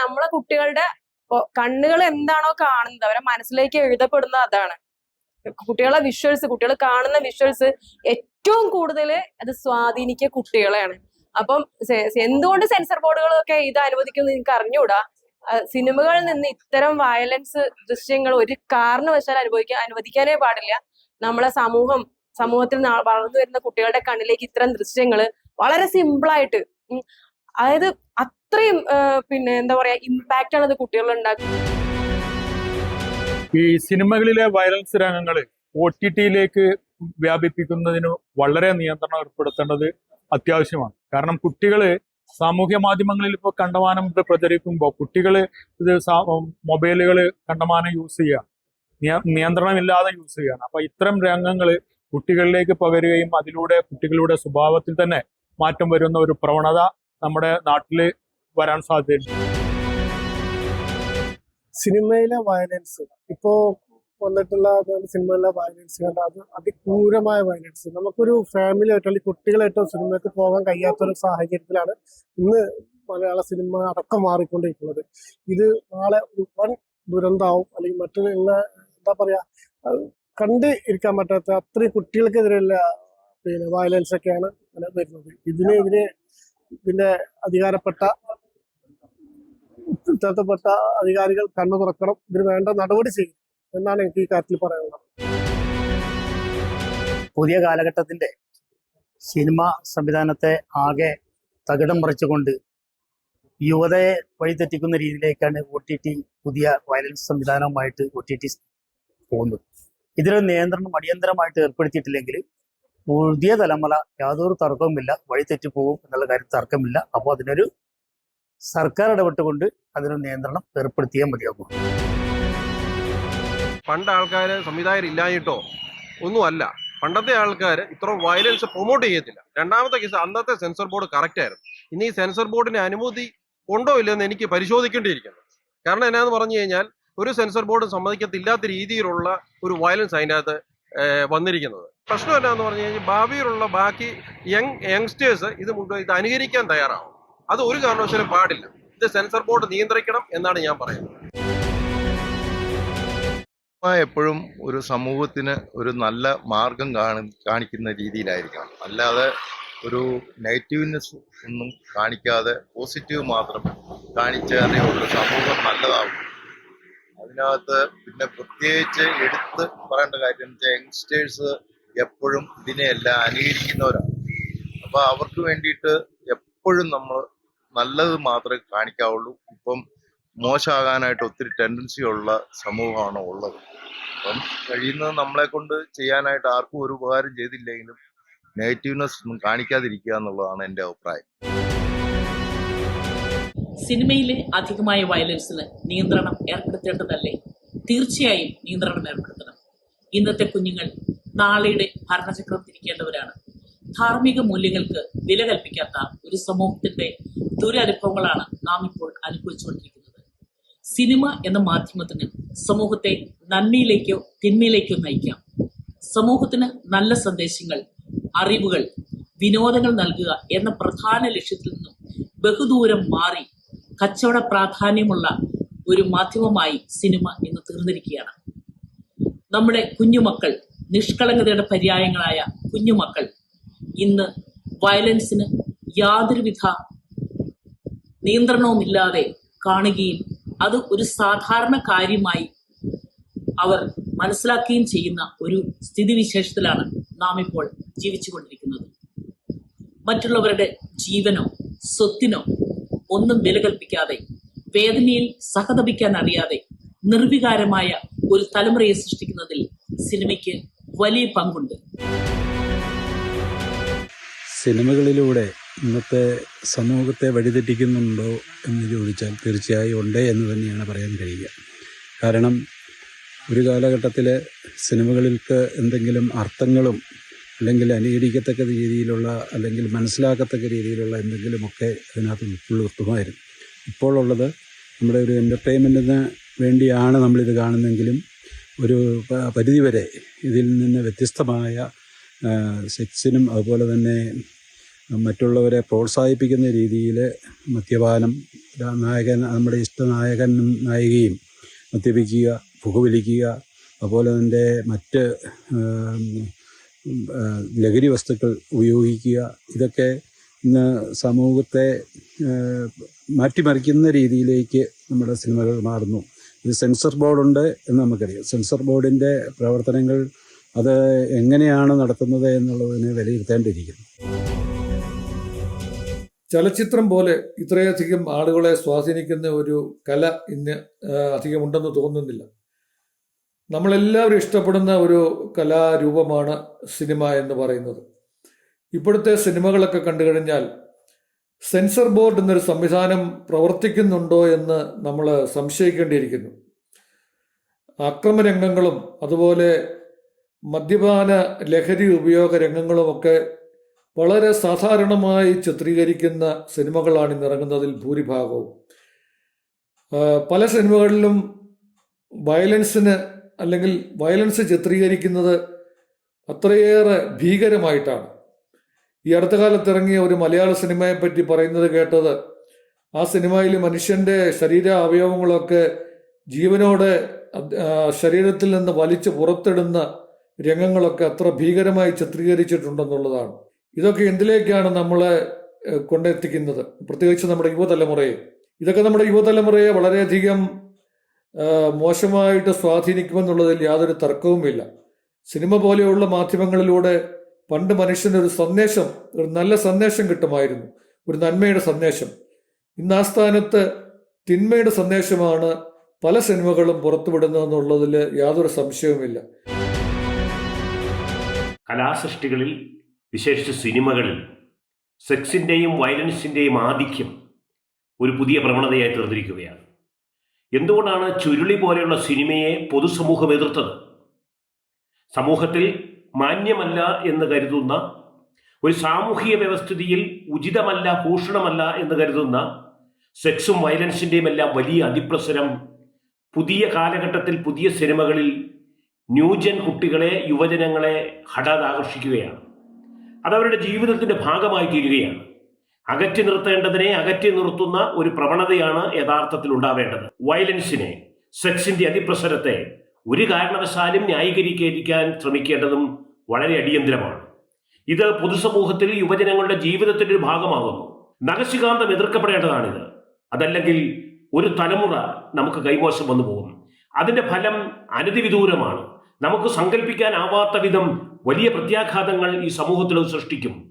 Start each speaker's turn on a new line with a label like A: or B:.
A: നമ്മളെ കുട്ടികളുടെ കണ്ണുകൾ എന്താണോ കാണുന്നത് അവരെ മനസ്സിലേക്ക് എഴുതപ്പെടുന്നത് അതാണ്. കുട്ടികളെ വിഷ്വൽസ് കുട്ടികൾ കാണുന്ന വിഷ്വൽസ് ഏറ്റവും കൂടുതൽ അത് സ്വാധീനിക്കുക കുട്ടികളെയാണ്. അപ്പം എന്തുകൊണ്ട് സെൻസർ ബോർഡുകളൊക്കെ ഇത് അനുവദിക്കുമെന്ന് എനിക്ക് അറിഞ്ഞുകൂടാ. സിനിമകളിൽ നിന്ന് ഇത്തരം വയലൻസ് ദൃശ്യങ്ങൾ ഒരു കാരണവശാൽ അനുഭവിക്കാൻ അനുവദിക്കാനേ പാടില്ല. നമ്മളെ സമൂഹം സമൂഹത്തിൽ വളർന്നു വരുന്ന കുട്ടികളുടെ കണ്ണിലേക്ക് ഇത്തരം ദൃശ്യങ്ങൾ വളരെ ഉം, അതായത് അത്രയും പിന്നെ എന്താ പറയാ ഇമ്പാക്റ്റ് ആണ് അത് കുട്ടികളിൽ ഉണ്ടാക്കുന്നത്.
B: ഈ സിനിമകളിലെ വയലൻസ് രംഗങ്ങൾ ഒ ടി ടിയിലേക്ക് വ്യാപിപ്പിക്കുന്നതിന് വളരെ നിയന്ത്രണം ഏർപ്പെടുത്തേണ്ടത് അത്യാവശ്യമാണ്. കാരണം കുട്ടികൾ സാമൂഹ്യ മാധ്യമങ്ങളിൽ ഇപ്പോൾ കണ്ടമാനം ഇത് പ്രചരിക്കുമ്പോൾ കുട്ടികൾ ഇത് മൊബൈലുകൾ കണ്ടമാനം യൂസ് ചെയ്യുക. നിയന്ത്രണമില്ലാതെ യൂസ് ചെയ്യുകയാണ്. അപ്പൊ ഇത്തരം രംഗങ്ങൾ കുട്ടികളിലേക്ക് പകരുകയും അതിലൂടെ കുട്ടികളുടെ സ്വഭാവത്തിൽ തന്നെ മാറ്റം വരുന്ന ഒരു പ്രവണത നമ്മുടെ നാട്ടിൽ വരാൻ സാധ്യതയുണ്ട്.
C: സിനിമയിലെ വയലൻസ് ഇപ്പോ വന്നിട്ടുള്ള സിനിമയിലെ വയലൻസ് കണ്ട അത് അതിക്രൂരമായ വയലൻസ്. നമുക്കൊരു ഫാമിലി ആയിട്ടോ അല്ലെങ്കിൽ കുട്ടികളായിട്ടോ സിനിമയ്ക്ക് പോകാൻ കഴിയാത്തൊരു സാഹചര്യത്തിലാണ് ഇന്ന് മലയാള സിനിമ അടക്കം മാറിക്കൊണ്ടിരിക്കുന്നത്. ഇത് നാളെ വൻ ദുരന്തമാവും അല്ലെങ്കിൽ മറ്റൊരു എന്താ പറയാ കണ്ട് ഇരിക്കാൻ പറ്റാത്ത അത്രയും കുട്ടികൾക്കെതിരെയുള്ള പിന്നെ വയലൻസ് ഒക്കെയാണ് വരുന്നത്. ഇതിന് ഇതിന് ഇതിന്റെ അധികാരപ്പെട്ട ഉത്തരവാദിത്തപ്പെട്ട അധികാരികൾ കണ്ണു തുറക്കണം. ഇതിന് വേണ്ട നടപടി ചെയ്യും എന്നാണ് എനിക്ക് ഈ കാര്യത്തിൽ പറയാനുള്ളത്.
D: പുതിയ കാലഘട്ടത്തിന്റെ സിനിമ സംവിധാനത്തെ ആകെ തകിടം മറിച്ചുകൊണ്ട് യുവതയെ വഴിതെറ്റിക്കുന്ന രീതിയിലേക്കാണ് ഒ ടി ടി പുതിയ വയലൻസ് സംവിധാനവുമായിട്ട് ഒ ടി ടി പോകുന്നത്. ഇതിലൊരു നിയന്ത്രണം അടിയന്തരമായിട്ട് ഏർപ്പെടുത്തിയിട്ടില്ലെങ്കിൽ പുതിയ തലമുറ യാതൊരു തർക്കവുമില്ല വഴിതെറ്റി പോകും എന്നുള്ള കാര്യം തർക്കമില്ല. അപ്പോൾ അതിനൊരു സർക്കാർ ഇടപെട്ടുകൊണ്ട് അതിനൊരു നിയന്ത്രണം ഏർപ്പെടുത്തിയേ മതിയാകും.
E: പണ്ട് ആൾക്കാർ സംവിധായകർ ഇല്ലായിട്ടോ ഒന്നുമല്ല. പണ്ടത്തെ ആൾക്കാർ ഇത്ര വയലൻസ് പ്രൊമോട്ട് ചെയ്യത്തില്ല. രണ്ടാമത്തെ കേസ് അന്നത്തെ സെൻസർ ബോർഡ് കറക്റ്റ് ആയിരുന്നു. ഇനി ഈ സെൻസർ ബോർഡിന് അനുമതി ഉണ്ടോ ഇല്ലെന്ന് എനിക്ക് പരിശോധിക്കേണ്ടിയിരിക്കുന്നു. കാരണം എന്നാന്ന് പറഞ്ഞു കഴിഞ്ഞാൽ ഒരു സെൻസർ ബോർഡ് സമ്മതിക്കത്തില്ലാത്ത രീതിയിലുള്ള ഒരു വയലൻസ് അതിനകത്ത് വന്നിരിക്കുന്നത്. പ്രശ്നം എന്നാന്ന് പറഞ്ഞു കഴിഞ്ഞാൽ ഭാവിയിലുള്ള ബാക്കി യങ് യങ്സ്റ്റേഴ്സ് ഇത് മുഴുവൻ ഇത് അനുകരിക്കാൻ തയ്യാറാവും. അത് ഒരു കാരണവശാലും പാടില്ല. ഇത് സെൻസർ ബോർഡ് നിയന്ത്രിക്കണം എന്നാണ് ഞാൻ പറയുന്നത്.
F: എപ്പോഴും ഒരു സമൂഹത്തിന് ഒരു നല്ല മാർഗം കാണി കാണിക്കുന്ന രീതിയിലായിരിക്കണം. അല്ലാതെ ഒരു നെഗറ്റീവ്നെസ് ഒന്നും കാണിക്കാതെ പോസിറ്റീവ് മാത്രം കാണിച്ചാലേ ഉള്ളൂ. സമൂഹം നല്ലതാവും. അതിനകത്ത് പിന്നെ പ്രത്യേകിച്ച് എടുത്ത് പറയേണ്ട കാര്യം എന്ന് വെച്ചാൽ യങ്സ്റ്റേഴ്സ് എപ്പോഴും ഇതിനെയെല്ലാം അനുകരിക്കുന്നവരാണ് അപ്പൊ അവർക്ക് വേണ്ടിയിട്ട് എപ്പോഴും നമ്മൾ നല്ലത് മാത്രമേ കാണിക്കാവുള്ളൂ. ഇപ്പം മോശമാകാനായിട്ട് ഒത്തിരി ടെൻഡൻസി ഉള്ള സമൂഹമാണ് ഉള്ളത്. അപ്പം കഴിയുന്നത് നമ്മളെ കൊണ്ട് ചെയ്യാനായിട്ട് ആർക്കും ഒരു ഉപകാരം ചെയ്തില്ലെങ്കിലും നെഗറ്റീവ്നെസ് ഒന്നും കാണിക്കാതിരിക്കുക എന്നുള്ളതാണ് എന്റെ അഭിപ്രായം.
G: സിനിമയിലെ അധികമായ വയലൻസിന് നിയന്ത്രണം ഏർപ്പെടുത്തേണ്ടതല്ലേ? തീർച്ചയായും നിയന്ത്രണം ഏർപ്പെടുത്തണം. ഇന്നത്തെ കുഞ്ഞുങ്ങൾ നാളെയുടെ ഭരണചക്രം തിരിക്കേണ്ടവരാണ്. ധാർമ്മിക മൂല്യങ്ങൾക്ക് വില കൽപ്പിക്കാത്ത ഒരു സമൂഹത്തിന്റെ ദുരനുഭവങ്ങളാണ് നാം ഇപ്പോൾ അനുഭവിച്ചുകൊണ്ടിരിക്കുന്നത്. സിനിമ എന്ന മാധ്യമത്തിന് സമൂഹത്തെ നന്മയിലേക്കോ തിന്മയിലേക്കോ നയിക്കാം. സമൂഹത്തിന് നല്ല സന്ദേശങ്ങൾ അറിവുകൾ വിനോദങ്ങൾ നൽകുക എന്ന പ്രധാന ലക്ഷ്യത്തിൽ നിന്നും ബഹുദൂരം മാറി കച്ചവട പ്രാധാന്യമുള്ള ഒരു മാധ്യമമായി സിനിമ ഇന്ന് തീർന്നിരിക്കുകയാണ്. നമ്മുടെ കുഞ്ഞുമക്കൾ നിഷ്കളങ്കതയുടെ പര്യായങ്ങളായ കുഞ്ഞുമക്കൾ ഇന്ന് വയലൻസിന് യാതൊരുവിധ നിയന്ത്രണവുമില്ലാതെ കാണുകയും അത് ഒരു സാധാരണ കാര്യമായി അവർ മനസ്സിലാക്കുകയും ചെയ്യുന്ന ഒരു സ്ഥിതിവിശേഷത്തിലാണ് നാം ഇപ്പോൾ ജീവിച്ചുകൊണ്ടിരിക്കുന്നത്. മറ്റുള്ളവരുടെ ജീവനോ സ്വത്തിനോ ഒന്നും വില കൽപ്പിക്കാതെ വേദനയിൽ സഹതപിക്കാൻ അറിയാതെ നിർവികാരമായ ഒരു തലമുറയെ സൃഷ്ടിക്കുന്നതിൽ സിനിമയ്ക്ക് വലിയ പങ്കുണ്ട്.
H: സിനിമകളിലൂടെ ഇന്നത്തെ സമൂഹത്തെ വഴിതെറ്റിക്കുന്നുണ്ടോ എന്ന് ചോദിച്ചാൽ തീർച്ചയായും ഉണ്ട് എന്ന് തന്നെയാണ് പറയാൻ കഴിയുക. കാരണം ഒരു കാലഘട്ടത്തിൽ സിനിമകളിൽക്ക് എന്തെങ്കിലും അർത്ഥങ്ങളും അല്ലെങ്കിൽ അനുകരിക്കത്തക്ക രീതിയിലുള്ള അല്ലെങ്കിൽ മനസ്സിലാക്കത്തക്ക രീതിയിലുള്ള എന്തെങ്കിലുമൊക്കെ അതിനകത്ത് ഉൾപ്പെടുത്തുമായിരുന്നു ഇപ്പോഴുള്ളത് നമ്മുടെ ഒരു എന്റർടൈൻമെന്റിന് വേണ്ടിയാണ് നമ്മളിത് കാണുന്നതെങ്കിലും ഒരു പരിധിവരെ ഇതിൽ നിന്ന് വ്യത്യസ്തമായ സെക്സിനും അതുപോലെ തന്നെ മറ്റുള്ളവരെ പ്രോത്സാഹിപ്പിക്കുന്ന രീതിയിൽ മദ്യപാനം നായകൻ നമ്മുടെ ഇഷ്ടനായകനും നായികയും മദ്യപിക്കുക പുകവലിക്കുക അതുപോലെ തന്നെ മറ്റ് ലഹരി വസ്തുക്കൾ ഉപയോഗിക്കുക ഇതൊക്കെ ഇന്ന് സമൂഹത്തെ മാറ്റിമറിക്കുന്ന രീതിയിലേക്ക് നമ്മുടെ സിനിമകൾ മാറുന്നു. ഇത് സെൻസർ ബോർഡുണ്ട് എന്ന് നമുക്കറിയാം. സെൻസർ ബോർഡിന്റെ പ്രവർത്തനങ്ങൾ അത് എങ്ങനെയാണ് നടത്തുന്നത് എന്നുള്ളതിനെ വിലയിരുത്തേണ്ടിയിരിക്കുന്നു.
I: ചലച്ചിത്രം പോലെ ഇത്രയധികം ആളുകളെ സ്വാധീനിക്കുന്ന ഒരു കല ഇന്ന് അധികം അധികമുണ്ടെന്ന് തോന്നുന്നില്ല. നമ്മളെല്ലാവരും ഇഷ്ടപ്പെടുന്ന ഒരു കലാരൂപമാണ് സിനിമ എന്ന് പറയുന്നത്. ഇപ്പോഴത്തെ സിനിമകളൊക്കെ കണ്ടു കഴിഞ്ഞാൽ സെൻസർ ബോർഡ് എന്നൊരു സംവിധാനം പ്രവർത്തിക്കുന്നുണ്ടോ എന്ന് നമ്മൾ സംശയിക്കേണ്ടിയിരിക്കുന്നു. അക്രമരംഗങ്ങളും അതുപോലെ മദ്യപാന ലഹരി ഉപയോഗ രംഗങ്ങളുമൊക്കെ വളരെ സാധാരണമായി ചിത്രീകരിക്കുന്ന സിനിമകളാണ് ഇന്നിറങ്ങുന്നതിൽ ഭൂരിഭാഗവും. പല സിനിമകളിലും വയലൻസിന് അല്ലെങ്കിൽ വയലൻസ് ചിത്രീകരിക്കുന്നത് അത്രയേറെ ഭീകരമായിട്ടാണ്. ഈ അടുത്ത കാലത്ത് ഇറങ്ങിയ ഒരു മലയാള സിനിമയെ പറ്റി പറയുന്നത് കേട്ടത് ആ സിനിമയിൽ മനുഷ്യന്റെ ശരീര അവയവങ്ങളൊക്കെ ജീവനോടെ ശരീരത്തിൽ നിന്ന് വലിച്ചു പുറത്തിടുന്ന രംഗങ്ങളൊക്കെ അത്ര ഭീകരമായി ചിത്രീകരിച്ചിട്ടുണ്ടെന്നുള്ളതാണ്. ഇതൊക്കെ എന്തിലേക്കാണ് നമ്മളെ കൊണ്ടെത്തിക്കുന്നത്? പ്രത്യേകിച്ച് നമ്മുടെ യുവതലമുറയെ. ഇതൊക്കെ നമ്മുടെ യുവതലമുറയെ വളരെയധികം മോശമായിട്ട് സ്വാധീനിക്കുമെന്നുള്ളതിൽ യാതൊരു തർക്കവുമില്ല. സിനിമ പോലെയുള്ള മാധ്യമങ്ങളിലൂടെ പണ്ട് മനുഷ്യന് ഒരു സന്ദേശം ഒരു നല്ല സന്ദേശം കിട്ടുമായിരുന്നു. ഒരു നന്മയുടെ സന്ദേശം. ഇന്ന് ആ സ്ഥാനത്ത് തിന്മയുടെ സന്ദേശമാണ് പല സിനിമകളും പുറത്തുവിടുന്നതെന്നുള്ളതിൽ യാതൊരു സംശയവുമില്ല.
J: കലാസൃഷ്ടികളിൽ വിശേഷിച്ച് സിനിമകളിൽ സെക്സിന്റെയും വയലൻസിന്റെയും ആധിക്യം ഒരു പുതിയ പ്രവണതയായി തീർന്നിരിക്കുകയാണ്. എന്തുകൊണ്ടാണ് ചുരുളി പോലെയുള്ള സിനിമയെ പൊതുസമൂഹം എതിർത്തത്? സമൂഹത്തിൽ മാന്യമല്ല എന്ന് കരുതുന്ന ഒരു സാമൂഹിക വ്യവസ്ഥിതിയിൽ ഉചിതമല്ല ഭൂഷണമല്ല എന്ന് കരുതുന്ന സെക്സും വയലൻസിന്റെയും എല്ലാം വലിയ അതിപ്രസരം പുതിയ കാലഘട്ടത്തിൽ പുതിയ സിനിമകളിൽ ന്യൂജൻ കുട്ടികളെ യുവജനങ്ങളെ ഹഠാത് ആകർഷിക്കുകയാണ് അതവരുടെ ജീവിതത്തിന്റെ ഭാഗമായി തീരുകയാണ്. അകറ്റി നിർത്തേണ്ടതിനെ അകറ്റി നിർത്തുന്ന ഒരു പ്രവണതയാണ് യഥാർത്ഥത്തിൽ ഉണ്ടാവേണ്ടത്. വയലൻസിനെ സെക്സിന്റെ അതിപ്രസരത്തെ ഒരു കാരണവശാലും ന്യായീകരിക്കാൻ ശ്രമിക്കേണ്ടതും വളരെ അടിയന്തരമാണ്. ഇത് പൊതുസമൂഹത്തിൽ യുവജനങ്ങളുടെ ജീവിതത്തിന്റെ ഒരു ഭാഗമാകുന്നു. നഖശികാന്തം എതിർക്കപ്പെടേണ്ടതാണിത്. അതല്ലെങ്കിൽ ഒരു തലമുറ നമുക്ക് കൈമോശം വന്നു പോകും. അതിന്റെ ഫലം അനധിവിദൂരമാണ്. നമുക്ക് സങ്കല്പിക്കാനാവാത്ത വിധം വലിയ പ്രത്യാഘാതങ്ങൾ ഈ സമൂഹത്തിൽ സൃഷ്ടിക്കും.